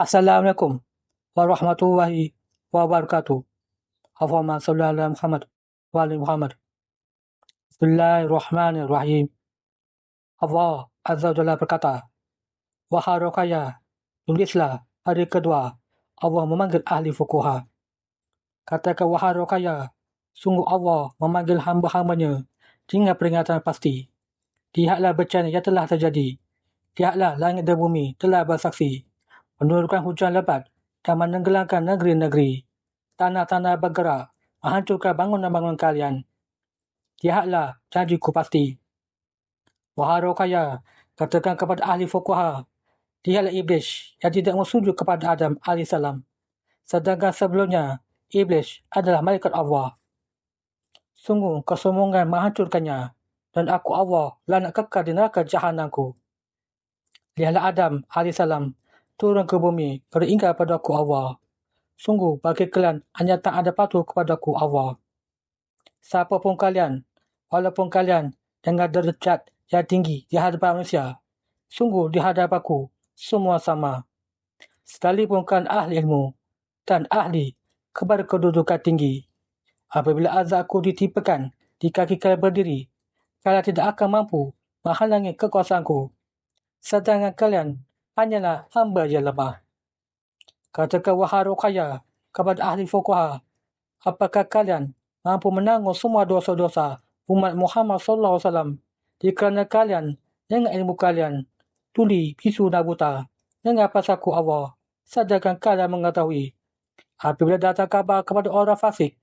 Assalamualaikum warahmatullahi wabarakatuh. Allahumma salli ala Muhammad wa ali Muhammad. Bismillahirrahmanirrahim. Allah Azza wa Jalla berkata, Wahai Rokaya, tulislah hari kedua Allah memanggil ahli fukuha. Katakan wahai Rokaya, sungguh Allah memanggil hamba-hambanya dengan peringatan pasti. Lihatlah bencana yang telah terjadi. Lihatlah langit dan bumi telah bersaksi menurunkan hujan lebat dan menenggelamkan negeri-negeri. Tanah-tanah bergerak, menghancurkan bangunan-bangunan kalian. Lihatlah janjiku pasti. Wahai Rokaya, katakan kepada ahli fukuha, lihatlah Iblis yang tidak bersujud kepada Adam AS. Sedangkan sebelumnya, Iblis adalah malaikat Allah. Sungguh kesombongan menghancurkannya, dan aku Allah lanak kekal di neraka jahanamku. Lihatlah Adam AS turun ke bumi beringat pada aku Allah. Sungguh bagi kalian hanya tak ada patuh kepada aku Allah. Siapa pun kalian, walaupun kalian dengan derajat yang tinggi di hadapan manusia, sungguh di hadapan aku semua sama. Sekalipun kalian ahli ilmu dan ahli kepada kedudukan tinggi. Apabila azab aku ditimpakan di kaki kalian berdiri, kalian tidak akan mampu menghalangi kekuasaanku. Sedangkan kalian hanyalah hamba yang lemah. Katakan wahai Ruqayyah kepada ahli fukuha, apakah kalian mampu menanggung semua dosa-dosa umat Muhammad sallallahu alaihi wasallam kerana kalian dengan ilmu kalian tuli bisu dan buta dengan pasaku Allah? Sadarkan kalian mengetahui apabila datang kabar kepada orang fasik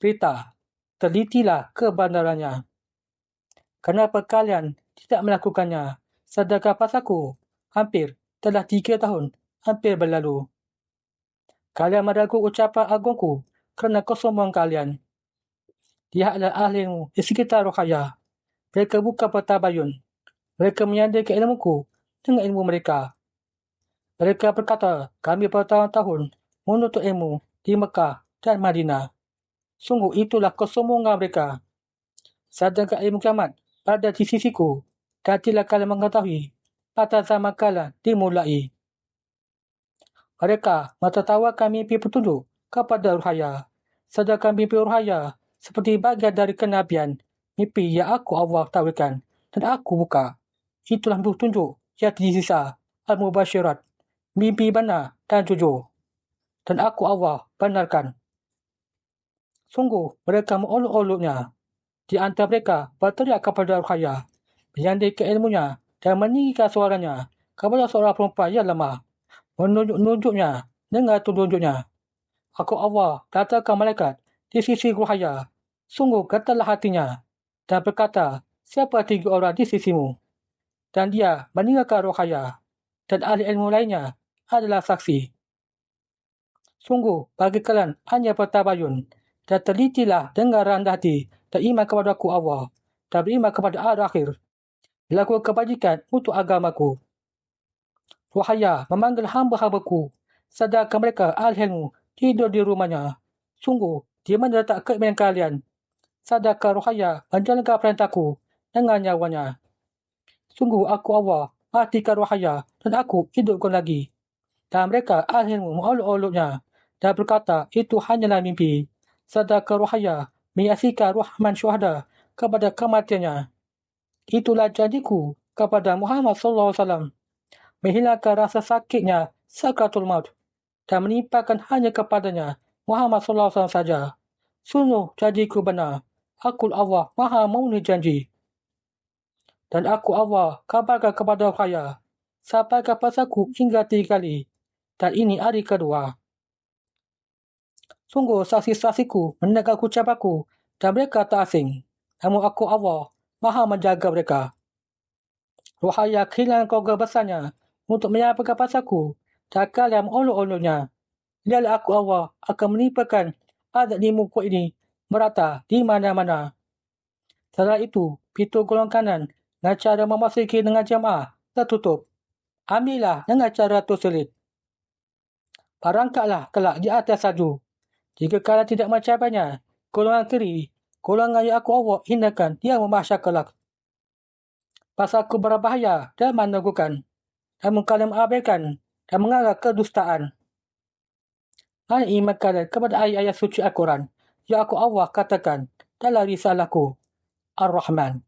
berita telitilah kebenarannya. Kenapa kalian tidak melakukannya? Sadarkan pasaku hampir telah tiga tahun hampir berlalu. Kalian meragu ucapan agungku kerana kesombongan kalian. Lihatlah ahlimu di sekitar Rohaya. Mereka bukan pertabayun. Mereka menyandarkan ilmuku dengan ilmu mereka. Mereka berkata, kami bertahun-tahun menuntut ilmu di Mekah dan Madinah. Sungguh itulah kesombongan mereka. Sedangkan ilmu kiamat pada di sisiku. Dan tidak kalian mengetahui kala dimulai. Mereka mentertawakan mimpi petunjuk kepada Ruhaya. Sedangkan mimpi Ruhaya seperti bagian dari kenabian mimpi yang aku Allah tawarkan dan aku buka. Itulah petunjuk yang tersisa al-mubasyirat, mimpi benar dan jujur. Dan aku Allah benarkan. Sungguh mereka mengolok-oloknya. Di antara mereka berteriak kepada Ruhaya, menyandai ilmunya dan meninggikan suaranya kepada seorang perempuan yang lemah. Menunjuk-nunjuknya dengan tunjuknya. Aku Allah katakan malaikat di sisi Ruhaya. Sungguh katalah hatinya. Dan berkata, siapa tiga orang di sisimu? Dan dia meninggalkan Ruhaya. Dan ahli ilmu lainnya adalah saksi. Sungguh bagi kalian hanya pertabayun. Dan telitilah dengan rendah hati dan iman kepada aku Allah. Dan beriman kepada akhir lakukan kebajikan untuk agamaku. Wahaya memanggil hamba-hambaku, sadarkan mereka al-ilmu tidur di rumahnya. Sungguh, di mana letak keimanan kalian? Sadarkan Ruhaya menjalankan perintahku dengan nyawanya. Sungguh aku Allah, matikan Ruhaya dan aku hidupkan lagi. Dan mereka al-ilmu mengolok-oloknya dan berkata itu hanyalah mimpi. Sadarkan Ruhaya menyaksikan Rahman Syuhada kepada kematiannya. Itulah janjiku kepada Muhammad sallallahu alaihi wasallam. Menghilangkan rasa sakitnya sakratul maut dan menimpakan hanya kepadanya Muhammad sallallahu alaihi wasallam saja. Sungguh janjiku benar. Aku Allah Maha memenuhi janji. Dan aku Allah kabarkan kepada saya sampaikan pasaku hingga tiga kali. Dan ini hari kedua. Sungguh saksi-saksiku mendengar ucapaku dan mereka tak asing. Namun aku Allah maha menjaga mereka. Wahai kehilangan keluarga besarnya untuk menyampaikan pasalku dan kalian mengolok-oloknya. Lihatlah aku Allah akan menimpakan adat di muka ini merata di mana-mana. Setelah itu, pintu golong kanan dengan cara memasuki dengan jemaah tertutup. Ambillah dengan cara terselit. Parangkatlah kelak di atas salju. Jika kalian tidak mencapainya, golongan kiri Golongan yang aku awak hinakan, dia memahsyar kelak. Pasal aku berbahaya dan menegukan. Dan mengkalim abaikan dan mengarah kedustaan. Dan iman kalian kepada ayat-ayat suci Al-Quran. Yang aku awak katakan dalam risalahku. Ar-Rahman.